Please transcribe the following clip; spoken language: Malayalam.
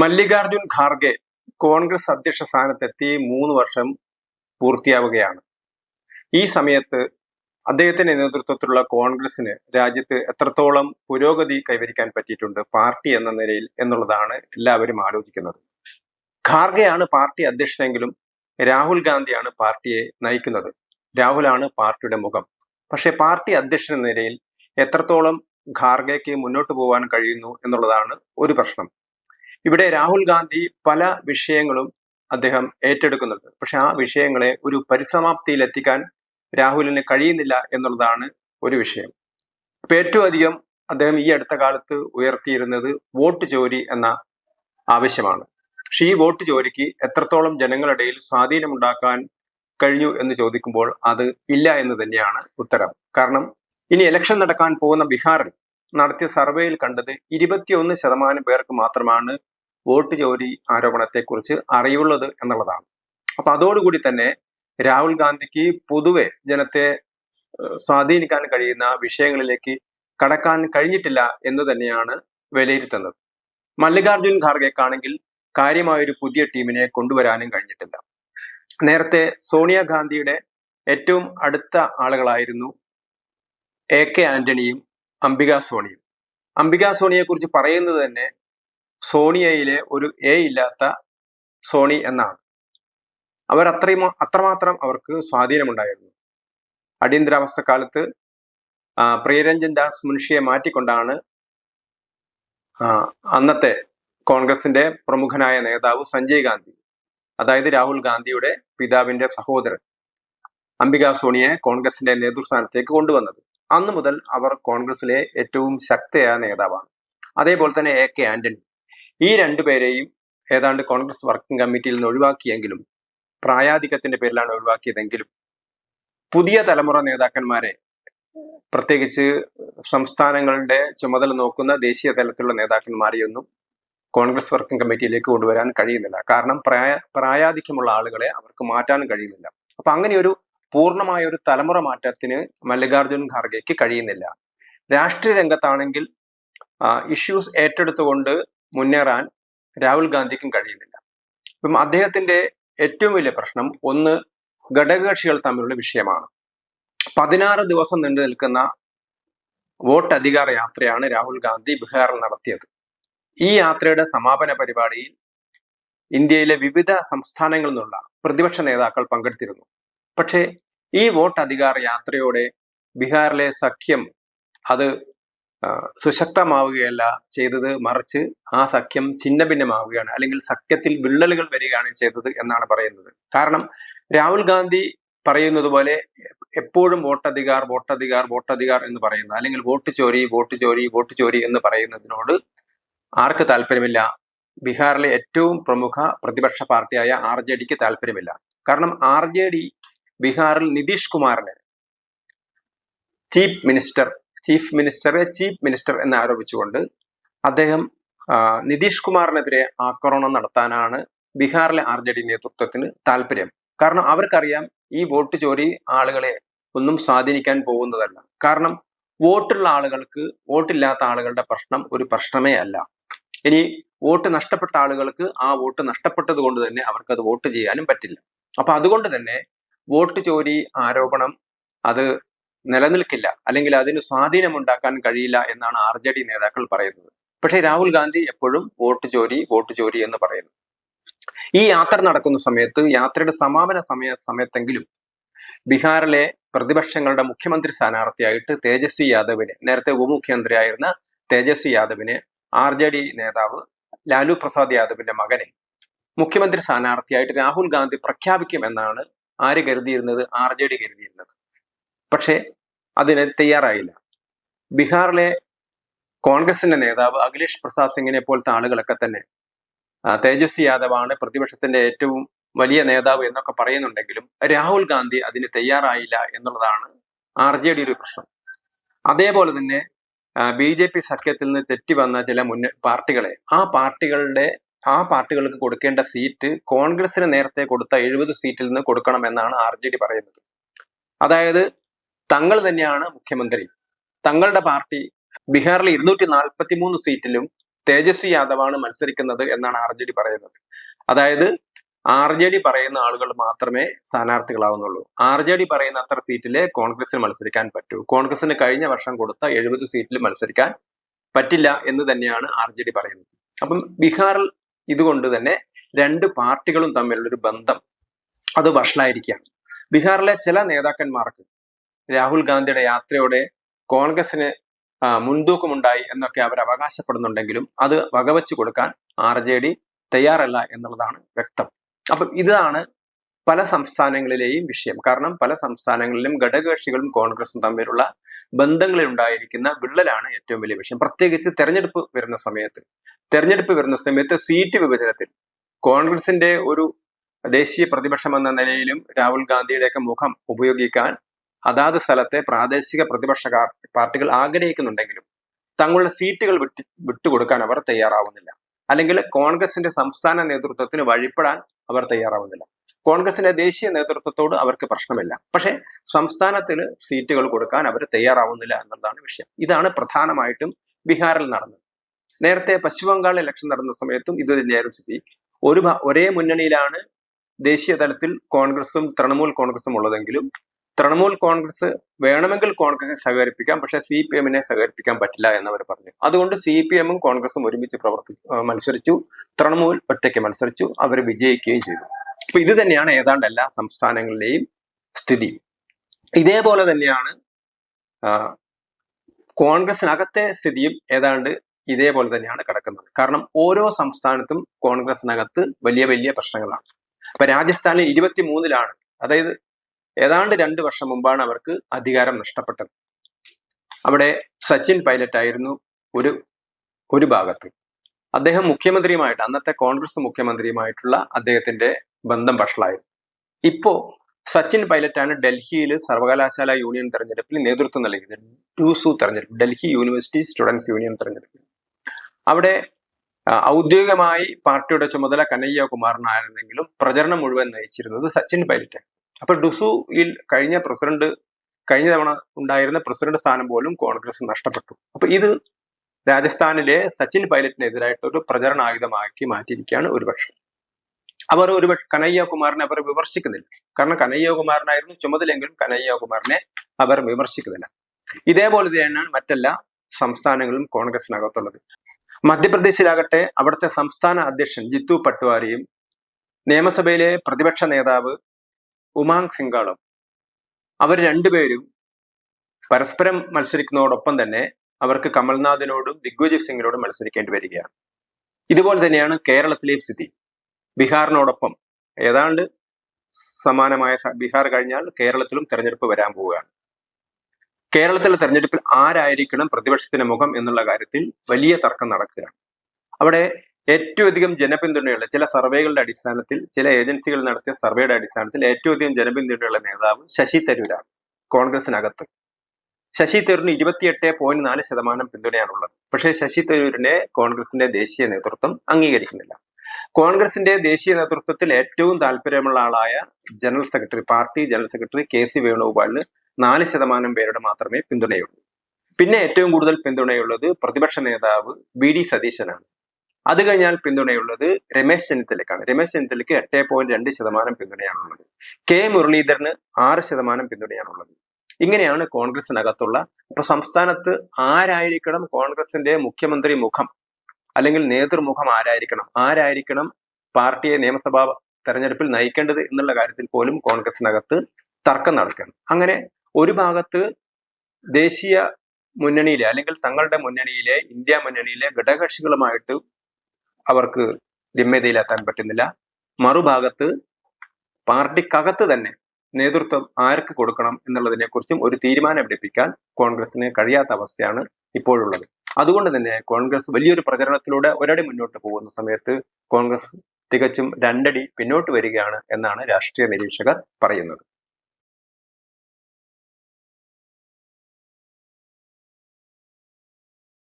മല്ലികാർജുൻ ഖാർഗെ കോൺഗ്രസ് അധ്യക്ഷ സ്ഥാനത്തെത്തി മൂന്ന് വർഷം പൂർത്തിയാവുകയാണ്. ഈ സമയത്ത് അദ്ദേഹത്തിന്റെ നേതൃത്വത്തിലുള്ള കോൺഗ്രസിന് രാജ്യത്ത് എത്രത്തോളം പുരോഗതി കൈവരിക്കാൻ പറ്റിയിട്ടുണ്ട് പാർട്ടി എന്ന നിലയിൽ എന്നുള്ളതാണ് എല്ലാവരും ആലോചിക്കുന്നത്. ഖാർഗെയാണ് പാർട്ടി അധ്യക്ഷനെങ്കിലും രാഹുൽ ഗാന്ധിയാണ് പാർട്ടിയെ നയിക്കുന്നത്. രാഹുലാണ് പാർട്ടിയുടെ മുഖം. പക്ഷെ പാർട്ടി അധ്യക്ഷൻ എന്ന നിലയിൽ എത്രത്തോളം ഖാർഗെക്ക് മുന്നോട്ട് പോകാൻ കഴിയുന്നു എന്നുള്ളതാണ് ഒരു പ്രശ്നം. ഇവിടെ രാഹുൽ ഗാന്ധി പല വിഷയങ്ങളും അദ്ദേഹം ഏറ്റെടുക്കുന്നുണ്ട്. പക്ഷെ ആ വിഷയങ്ങളെ ഒരു പരിസമാപ്തിയിൽ എത്തിക്കാൻ രാഹുലിന് കഴിയുന്നില്ല എന്നുള്ളതാണ് ഒരു വിഷയം. ഇപ്പൊ ഏറ്റവും അധികം അദ്ദേഹം ഈ അടുത്ത കാലത്ത് ഉയർത്തിയിരുന്നത് വോട്ട് ചോരി എന്ന ആവശ്യമാണ്. പക്ഷെ ഈ വോട്ട് ചോരിക്ക് എത്രത്തോളം ജനങ്ങളിടയിൽ സ്വാധീനമുണ്ടാക്കാൻ കഴിഞ്ഞു എന്ന് ചോദിക്കുമ്പോൾ അത് ഇല്ല എന്ന് തന്നെയാണ് ഉത്തരം. കാരണം ഇനി ഇലക്ഷൻ നടക്കാൻ പോകുന്ന ബീഹാറിൽ നടത്തിയ സർവേയിൽ കണ്ടത് ഇരുപത്തിയൊന്ന് ശതമാനം പേർക്ക് മാത്രമാണ് വോട്ട് ചോരി ആരോപണത്തെക്കുറിച്ച് അറിവുള്ളത് എന്നുള്ളതാണ്. അപ്പൊ അതോടുകൂടി തന്നെ രാഹുൽ ഗാന്ധിക്ക് പൊതുവെ ജനത്തെ സ്വാധീനിക്കാൻ കഴിയുന്ന വിഷയങ്ങളിലേക്ക് കടക്കാൻ കഴിഞ്ഞിട്ടില്ല എന്ന് തന്നെയാണ് വിലയിരുത്തുന്നത്. മല്ലികാർജുൻ ഖാർഗെക്കാണെങ്കിൽ കാര്യമായൊരു പുതിയ ടീമിനെ കൊണ്ടുവരാനും കഴിഞ്ഞിട്ടില്ല. നേരത്തെ സോണിയാഗാന്ധിയുടെ ഏറ്റവും അടുത്ത ആളുകളായിരുന്നു എ കെ ആന്റണിയും അംബിക സോണിയും. അംബിക സോണിയെ കുറിച്ച് പറയുന്നത് തന്നെ സോണിയയിലെ ഒരു എ ഇല്ലാത്ത സോണി എന്നാണ്. അവർ അത്രയും അത്രമാത്രം അവർക്ക് സ്വാധീനമുണ്ടായിരുന്നു. അടിയന്തരാവസ്ഥ കാലത്ത് പ്രിയരഞ്ജൻ ദാസ് മുൻഷിയെ മാറ്റിക്കൊണ്ടാണ് അന്നത്തെ കോൺഗ്രസിന്റെ പ്രമുഖനായ നേതാവ് സഞ്ജയ് ഗാന്ധി അതായത് രാഹുൽ ഗാന്ധിയുടെ പിതാവിന്റെ സഹോദരൻ അംബിക സോണിയെ കോൺഗ്രസിന്റെ നേതൃസ്ഥാനത്തേക്ക് കൊണ്ടുവന്നത്. അന്നു മുതൽ അവർ കോൺഗ്രസിലെ ഏറ്റവും ശക്തയായ നേതാവാണ്. അതേപോലെ തന്നെ എ കെ ആന്റണി. ഈ രണ്ടുപേരെയും ഏതാണ്ട് കോൺഗ്രസ് വർക്കിംഗ് കമ്മിറ്റിയിൽ നിന്ന് ഒഴിവാക്കിയെങ്കിലും പ്രായാധിക്യത്തിന്റെ പേരിലാണ് ഒഴിവാക്കിയതെങ്കിലും പുതിയ തലമുറ നേതാക്കന്മാരെ പ്രത്യേകിച്ച് സംസ്ഥാനങ്ങളുടെ ചുമതല നോക്കുന്ന ദേശീയ തലത്തിലുള്ള നേതാക്കന്മാരെയൊന്നും കോൺഗ്രസ് വർക്കിംഗ് കമ്മിറ്റിയിലേക്ക് കൊണ്ടുവരാൻ കഴിയുന്നില്ല. കാരണം പ്രായ പ്രായാധിക്യമുള്ള ആളുകളെ അവർക്ക് മാറ്റാനും കഴിയുന്നില്ല. അപ്പൊ അങ്ങനെ ഒരു പൂർണമായ ഒരു തലമുറ മാറ്റത്തിന് മല്ലികാർജുൻ ഖാർഗെക്ക് കഴിയുന്നില്ല. രാഷ്ട്രീയ രംഗത്താണെങ്കിൽ ഇഷ്യൂസ് ഏറ്റെടുത്തുകൊണ്ട് മുന്നേറാൻ രാഹുൽ ഗാന്ധിക്കും കഴിയുന്നില്ല. ഇപ്പം അദ്ദേഹത്തിന്റെ ഏറ്റവും വലിയ പ്രശ്നം ഒന്ന് ഘടകകക്ഷികൾ തമ്മിലുള്ള വിഷയമാണ്. പതിനാറ് ദിവസം നീണ്ടു നിൽക്കുന്ന വോട്ട് അധികാര യാത്രയാണ് രാഹുൽ ഗാന്ധി ബീഹാറിൽ നടത്തിയത്. ഈ യാത്രയുടെ സമാപന പരിപാടിയിൽ ഇന്ത്യയിലെ വിവിധ സംസ്ഥാനങ്ങളിൽ നിന്നുള്ള പ്രതിപക്ഷ നേതാക്കൾ പങ്കെടുത്തിരുന്നു. പക്ഷേ ഈ വോട്ട് അധികാര യാത്രയോടെ ബീഹാറിലെ സഖ്യം അത് സുശക്തമാവുകയല്ല. ചെയ്തത് മറിച്ച് ആ സഖ്യം ഛിന്ന ഭിന്നമാവുകയാണ് അല്ലെങ്കിൽ സഖ്യത്തിൽ വിള്ളലുകൾ വരികയാണ് ചെയ്തത് എന്നാണ് പറയുന്നത്. കാരണം രാഹുൽ ഗാന്ധി പറയുന്നത് പോലെ എപ്പോഴും വോട്ടധികാർ വോട്ടധികാർ വോട്ടധികാർ എന്ന് പറയുന്നത്. അല്ലെങ്കിൽ വോട്ട് ചോരി വോട്ട് ചോരി വോട്ട് ചോരി എന്ന് പറയുന്നതിനോട് ആർക്ക് താല്പര്യമില്ല? ബീഹാറിലെ ഏറ്റവും പ്രമുഖ പ്രതിപക്ഷ പാർട്ടിയായ ആർ ജെ ഡിക്ക് താല്പര്യമില്ല. കാരണം ആർ ജെ ഡി ബീഹാറിൽ നിതീഷ് കുമാറിനെ ചീഫ് മിനിസ്റ്റർ ചീഫ് മിനിസ്റ്ററെ ചീഫ് മിനിസ്റ്റർ എന്ന് ആരോപിച്ചുകൊണ്ട് അദ്ദേഹം നിതീഷ് കുമാറിനെതിരെ ആക്രമണം നടത്താനാണ് ബീഹാറിലെ ആർ ജെ ഡി നേതൃത്വത്തിന് താല്പര്യം കാരണം അവർക്കറിയാം ഈ വോട്ട് ചോരി ആളുകളെ ഒന്നും സ്വാധീനിക്കാൻ പോകുന്നതല്ല. കാരണം വോട്ടുള്ള ആളുകൾക്ക് വോട്ടില്ലാത്ത ആളുകളുടെ പ്രശ്നം ഒരു പ്രശ്നമേ അല്ല. ഇനി വോട്ട് നഷ്ടപ്പെട്ട ആളുകൾക്ക് ആ വോട്ട് നഷ്ടപ്പെട്ടത് കൊണ്ട് തന്നെ അവർക്ക് അത് വോട്ട് ചെയ്യാനും പറ്റില്ല. അപ്പൊ അതുകൊണ്ട് തന്നെ വോട്ട് ചോരി ആരോപണം അത് നിലനിൽക്കില്ല. അല്ലെങ്കിൽ അതിന് സ്വാധീനമുണ്ടാക്കാൻ കഴിയില്ല എന്നാണ് ആർ ജെ ഡി നേതാക്കൾ പറയുന്നത്. പക്ഷേ രാഹുൽ ഗാന്ധി എപ്പോഴും വോട്ട് ചോരി വോട്ട് ചോരി എന്ന് പറയുന്നു. ഈ യാത്ര നടക്കുന്ന സമയത്ത് യാത്രയുടെ സമാപന സമയ സമയത്തെങ്കിലും ബീഹാറിലെ പ്രതിപക്ഷങ്ങളുടെ മുഖ്യമന്ത്രി സ്ഥാനാർത്ഥിയായിട്ട് തേജസ്വി യാദവിനെ നേരത്തെ ഉപമുഖ്യമന്ത്രിയായിരുന്ന തേജസ്വി യാദവിനെ ആർ ജെ ഡി നേതാവ് ലാലു പ്രസാദ് യാദവിന്റെ മകനെ മുഖ്യമന്ത്രി സ്ഥാനാർത്ഥിയായിട്ട് രാഹുൽ ഗാന്ധി പ്രഖ്യാപിക്കുമെന്നാണ് ആര് കരുതിയിരുന്നത്? ആർ ജെ ഡി കരുതിയിരുന്നത്. പക്ഷേ അതിന് തയ്യാറായില്ല. ബീഹാറിലെ കോൺഗ്രസിന്റെ നേതാവ് അഖിലേഷ് പ്രസാദ് സിംഗിനെ പോലത്തെ ആളുകളൊക്കെ തന്നെ തേജസ്വി യാദവാണ് പ്രതിപക്ഷത്തിന്റെ ഏറ്റവും വലിയ നേതാവ് എന്നൊക്കെ പറയുന്നുണ്ടെങ്കിലും രാഹുൽ ഗാന്ധി അതിന് തയ്യാറായില്ല എന്നുള്ളതാണ് ആർ ജെ ഡി ഒരു പ്രശ്നം. അതേപോലെ തന്നെ ബി ജെ പി സഖ്യത്തിൽ നിന്ന് തെറ്റി വന്ന ചില മുന്ന പാർട്ടികളെ ആ പാർട്ടികളുടെ ആ പാർട്ടികൾക്ക് കൊടുക്കേണ്ട സീറ്റ് കോൺഗ്രസിന് നേരത്തെ കൊടുത്ത എഴുപത് സീറ്റിൽ നിന്ന് കൊടുക്കണം എന്നാണ് ആർ ജെ ഡി പറയുന്നത്. അതായത് തങ്ങൾ തന്നെയാണ് മുഖ്യമന്ത്രി. തങ്ങളുടെ പാർട്ടി ബീഹാറിൽ ഇരുന്നൂറ്റി നാൽപ്പത്തി മൂന്ന് സീറ്റിലും തേജസ്വി യാദവാണ് മത്സരിക്കുന്നത് എന്നാണ് ആർ ജെ ഡി പറയുന്നത്. അതായത് ആർ ജെ ഡി പറയുന്ന ആളുകൾ മാത്രമേ സ്ഥാനാർത്ഥികളാവുന്നുള്ളൂ. ആർ ജെ ഡി പറയുന്ന അത്ര സീറ്റിലെ കോൺഗ്രസിന് മത്സരിക്കാൻ പറ്റൂ. കോൺഗ്രസിന് കഴിഞ്ഞ വർഷം കൊടുത്ത എഴുപത് സീറ്റിൽ മത്സരിക്കാൻ പറ്റില്ല എന്ന് തന്നെയാണ് ആർ ജെ ഡി പറയുന്നത്. അപ്പം ബീഹാറിൽ ഇതുകൊണ്ട് തന്നെ രണ്ട് പാർട്ടികളും തമ്മിലുള്ള ഒരു ബന്ധം അത് വഷളായിരിക്കുകയാണ്. ബീഹാറിലെ ചില നേതാക്കന്മാർക്ക് രാഹുൽ ഗാന്ധിയുടെ യാത്രയോടെ കോൺഗ്രസിന് മുൻതൂക്കമുണ്ടായി എന്നൊക്കെ അവർ അവകാശപ്പെടുന്നുണ്ടെങ്കിലും അത് വകവെച്ചു കൊടുക്കാൻ ആർ ജെ ഡി തയ്യാറല്ല എന്നുള്ളതാണ് വ്യക്തം. അപ്പം ഇതാണ് പല സംസ്ഥാനങ്ങളിലെയും വിഷയം. കാരണം പല സംസ്ഥാനങ്ങളിലും ഘടകകക്ഷികളും കോൺഗ്രസും തമ്മിലുള്ള ബന്ധങ്ങളിൽ ഉണ്ടായിരിക്കുന്ന വിള്ളലാണ് ഏറ്റവും വലിയ വിഷയം. പ്രത്യേകിച്ച് തെരഞ്ഞെടുപ്പ് വരുന്ന സമയത്ത്. തെരഞ്ഞെടുപ്പ് വരുന്ന സമയത്ത് സീറ്റ് വിഭജനത്തിൽ കോൺഗ്രസിന്റെ ഒരു ദേശീയ പ്രതിപക്ഷം എന്ന നിലയിലും രാഹുൽ ഗാന്ധിയുടെയൊക്കെ മുഖം ഉപയോഗിക്കാൻ അതാത് സ്ഥലത്തെ പ്രാദേശിക പ്രതിപക്ഷ പാർട്ടികൾ ആഗ്രഹിക്കുന്നുണ്ടെങ്കിലും തങ്ങളുടെ സീറ്റുകൾ വിട്ടു വിട്ടുകൊടുക്കാൻ അവർ തയ്യാറാവുന്നില്ല. അല്ലെങ്കിൽ കോൺഗ്രസിന്റെ സംസ്ഥാന നേതൃത്വത്തിന് വഴിപ്പെടാൻ അവർ തയ്യാറാവുന്നില്ല. കോൺഗ്രസിന്റെ ദേശീയ നേതൃത്വത്തോട് അവർക്ക് പ്രശ്നമില്ല. പക്ഷേ സംസ്ഥാനത്തിന് സീറ്റുകൾ കൊടുക്കാൻ അവർ തയ്യാറാവുന്നില്ല എന്നുള്ളതാണ് വിഷയം. ഇതാണ് പ്രധാനമായിട്ടും ബീഹാറിൽ നടന്നത്. നേരത്തെ പശ്ചിമബംഗാൾ ഇലക്ഷൻ നടന്ന സമയത്തും ഇത് തന്നെയായിരുന്നു സ്ഥിതി. ഒരു ഒരേ മുന്നണിയിലാണ് ദേശീയ തലത്തിൽ കോൺഗ്രസും തൃണമൂൽ കോൺഗ്രസും ഉള്ളതെങ്കിലും തൃണമൂൽ കോൺഗ്രസ് വേണമെങ്കിൽ കോൺഗ്രസിനെ സഹകരിപ്പിക്കാം പക്ഷെ സി പി എമ്മിനെ സഹകരിപ്പിക്കാൻ പറ്റില്ല എന്നവർ പറഞ്ഞു. അതുകൊണ്ട് സി പി എമ്മും കോൺഗ്രസും ഒരുമിച്ച് പ്രവർത്തി മത്സരിച്ചു. തൃണമൂൽ ഒറ്റയ്ക്ക് മത്സരിച്ചു. അവർ വിജയിക്കുകയും ചെയ്തു. അപ്പൊ ഇത് തന്നെയാണ് ഏതാണ്ട് എല്ലാ സംസ്ഥാനങ്ങളിലെയും സ്ഥിതി. ഇതേപോലെ തന്നെയാണ് കോൺഗ്രസിനകത്തെ സ്ഥിതിയും ഏതാണ്ട് ഇതേപോലെ തന്നെയാണ് കിടക്കുന്നത്. കാരണം ഓരോ സംസ്ഥാനത്തും കോൺഗ്രസിനകത്ത് വലിയ വലിയ പ്രശ്നങ്ങളാണ്. ഇപ്പൊ രാജസ്ഥാനിൽ ഇരുപത്തി മൂന്നിലാണ് അതായത് ഏതാണ്ട് രണ്ട് വർഷം മുമ്പാണ് അവർക്ക് അധികാരം നഷ്ടപ്പെട്ടത്. അവിടെ സച്ചിൻ പൈലറ്റ് ആയിരുന്നു ഒരു ഒരു ഭാഗത്ത്. അദ്ദേഹം മുഖ്യമന്ത്രിയുമായിട്ട് അന്നത്തെ കോൺഗ്രസ് മുഖ്യമന്ത്രിയുമായിട്ടുള്ള അദ്ദേഹത്തിന്റെ ബന്ധം വഷളായിരുന്നു ഇപ്പോ സച്ചിൻ പൈലറ്റാണ് ഡൽഹിയിൽ സർവകലാശാല യൂണിയൻ തെരഞ്ഞെടുപ്പിൽ നേതൃത്വം നൽകിയത്. ഡൂസു തെരഞ്ഞെടുപ്പ് ഡൽഹി യൂണിവേഴ്സിറ്റി സ്റ്റുഡൻസ് യൂണിയൻ തെരഞ്ഞെടുപ്പ്. അവിടെ ഔദ്യോഗികമായി പാർട്ടിയുടെ ചുമതല കനയ്യ കുമാറിനായിരുന്നെങ്കിലും പ്രചരണം മുഴുവൻ നയിച്ചിരുന്നത് സച്ചിൻ പൈലറ്റ് അപ്പൊ ഡുസുയിൽ കഴിഞ്ഞ പ്രസിഡന്റ് കഴിഞ്ഞ തവണ ഉണ്ടായിരുന്ന പ്രസിഡന്റ് സ്ഥാനം പോലും കോൺഗ്രസ് നഷ്ടപ്പെട്ടു. അപ്പൊ ഇത് രാജസ്ഥാനിലെ സച്ചിൻ പൈലറ്റിനെതിരായിട്ട് ഒരു പ്രചരണായുധമാക്കി മാറ്റിയിരിക്കുകയാണ് ഒരുപക്ഷം. അവർ ഒരു കനയ്യകുമാറിനെ അവർ വിമർശിക്കുന്നില്ല. കാരണം കനയ്യ കുമാറിനായിരുന്നു ചുമതലെങ്കിലും കനയ്യ കുമാറിനെ അവർ വിമർശിക്കുന്നില്ല. ഇതേപോലെ തന്നെയാണ് മറ്റെല്ലാ സംസ്ഥാനങ്ങളും കോൺഗ്രസിനകത്തുള്ളത്. മധ്യപ്രദേശിലാകട്ടെ അവിടുത്തെ സംസ്ഥാന അധ്യക്ഷൻ ജിത്തു പട്ടുവാരിയും നിയമസഭയിലെ പ്രതിപക്ഷ നേതാവ് ഉമാങ് സിംഗാളും അവർ രണ്ടുപേരും പരസ്പരം മത്സരിക്കുന്നതോടൊപ്പം തന്നെ അവർക്ക് കമൽനാഥിനോടും ദിഗ്വിജയ് സിംഗിനോടും മത്സരിക്കേണ്ടി വരികയാണ്. ഇതുപോലെ തന്നെയാണ് കേരളത്തിലെ സ്ഥിതി. ബീഹാറിനോടൊപ്പം ഏതാണ്ട് സമാനമായ ബീഹാർ കഴിഞ്ഞാൽ കേരളത്തിലും തെരഞ്ഞെടുപ്പ് വരാൻ പോവുകയാണ്. കേരളത്തിലെ തെരഞ്ഞെടുപ്പിൽ ആരായിരിക്കണം പ്രതിപക്ഷത്തിന്റെ മുഖം എന്നുള്ള കാര്യത്തിൽ വലിയ തർക്കം നടക്കുകയാണ്. അവിടെ ഏറ്റവും അധികം ജനപിന്തുണയുള്ള ചില സർവേകളുടെ അടിസ്ഥാനത്തിൽ ചില ഏജൻസികൾ നടത്തിയ സർവേയുടെ അടിസ്ഥാനത്തിൽ ഏറ്റവും അധികം ജനപിന്തുണയുള്ള നേതാവ് ശശി തരൂരാണ് കോൺഗ്രസിനകത്ത്. ശശി തരൂരിന് ഇരുപത്തിയെട്ട് പോയിന്റ് നാല് ശതമാനം പിന്തുണയാണുള്ളത്. പക്ഷേ ശശി തരൂരിനെ കോൺഗ്രസിന്റെ ദേശീയ നേതൃത്വം അംഗീകരിക്കുന്നില്ല. കോൺഗ്രസിന്റെ ദേശീയ നേതൃത്വത്തിൽ ഏറ്റവും താല്പര്യമുള്ള ആളായ general secretary party general secretary K C വേണുഗോപാലിന് നാല് ശതമാനം പേരുടെ മാത്രമേ പിന്തുണയുള്ളൂ. പിന്നെ ഏറ്റവും കൂടുതൽ പിന്തുണയുള്ളത് പ്രതിപക്ഷ നേതാവ് വി ഡി സതീശനാണ്. അത് കഴിഞ്ഞാൽ പിന്തുണയുള്ളത് രമേശ് ചെന്നിത്തലക്കാണ് രമേശ് ചെന്നിത്തലയ്ക്ക് എട്ട് പോയിന്റ് രണ്ട് ശതമാനം പിന്തുണയാണുള്ളത്. കെ മുരളീധരന് ആറ് ശതമാനം പിന്തുണയാണുള്ളത്. ഇങ്ങനെയാണ് കോൺഗ്രസിനകത്തുള്ള ഇപ്പൊ സംസ്ഥാനത്ത് ആരായിരിക്കണം കോൺഗ്രസിന്റെ മുഖ്യമന്ത്രി മുഖം അല്ലെങ്കിൽ നേതൃമുഖം ആരായിരിക്കണം? ആരായിരിക്കണം പാർട്ടിയെ നിയമസഭാ തെരഞ്ഞെടുപ്പിൽ നയിക്കേണ്ടത് എന്നുള്ള കാര്യത്തിൽ പോലും കോൺഗ്രസിനകത്ത് തർക്കം നടക്കണം അങ്ങനെ ഒരു ഭാഗത്ത് ദേശീയ മുന്നണിയിലെ അല്ലെങ്കിൽ തങ്ങളുടെ മുന്നണിയിലെ ഇന്ത്യ മുന്നണിയിലെ ഘടകകക്ഷികളുമായിട്ട് അവർക്ക് രമ്യതയിലെത്താൻ പറ്റുന്നില്ല. മറുഭാഗത്ത് പാർട്ടിക്കകത്ത് തന്നെ നേതൃത്വം ആർക്ക് കൊടുക്കണം എന്നുള്ളതിനെ കുറിച്ചും ഒരു തീരുമാനം എടുപ്പിക്കാൻ കോൺഗ്രസിന് കഴിയാത്ത അവസ്ഥയാണ് ഇപ്പോഴുള്ളത്. അതുകൊണ്ട് തന്നെ കോൺഗ്രസ് വലിയൊരു പ്രചരണത്തിലൂടെ ഒരടി മുന്നോട്ട് പോകുന്ന സമയത്ത് കോൺഗ്രസ് തികച്ചും രണ്ടടി പിന്നോട്ട് വരികയാണ് എന്നാണ് രാഷ്ട്രീയ നിരീക്ഷകർ പറയുന്നത്.